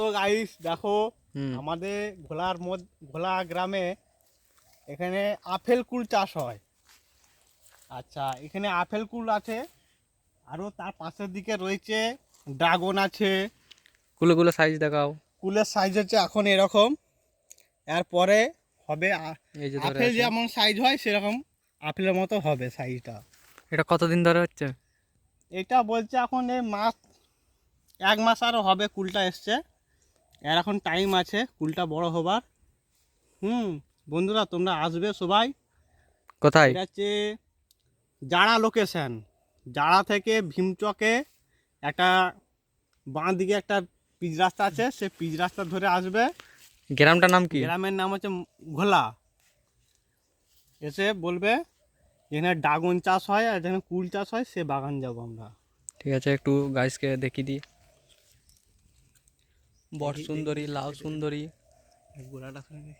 তো গাইস দেখো আমাদের ঘোলার মধ্যে ঘোলা গ্রামে এখানে আপেল কুল চাষ হয়। আচ্ছা এখানে আপেল কুল আছে আরও তার পাশের দিকে রয়েছে ড্রাগন আছে। গুলো গুলো সাইজ দেখাও। কুলের সাইজ হচ্ছে এখন এরকম। এরপরে হবে আপেল যেমন সাইজ হয় সেরকম আপেলের মতো হবে সাইজটা এটা কতদিন ধরে হচ্ছে? এটা বলছে এখন এই মাস এক মাস আরও হবে কুলটা এসছে। এর এখন টাইম আছে কুলটা বড় হবার। হুম বন্ধুরা তোমরা আসবে সবাই। কোথায়? এটা হচ্ছে জাড়া লোকেশন জাড়া থেকে ভীমচকে একটা বাঁ দিকে একটা পিচ রাস্তা আছে সে পিচ রাস্তা ধরে আসবে। গ্রামটার নাম কি? গ্রামের নাম হচ্ছে ঘোলা। এসে বলবে যেখানে ড্রাগন চাষ হয় আর যেখানে কুল চাষ হয় সে বাগান যাব আমরা। ঠিক আছে একটু গাইসকে দেখিয়ে দিই। বট সুন্দরী লাউ সুন্দরী গোড়াটা শুনে।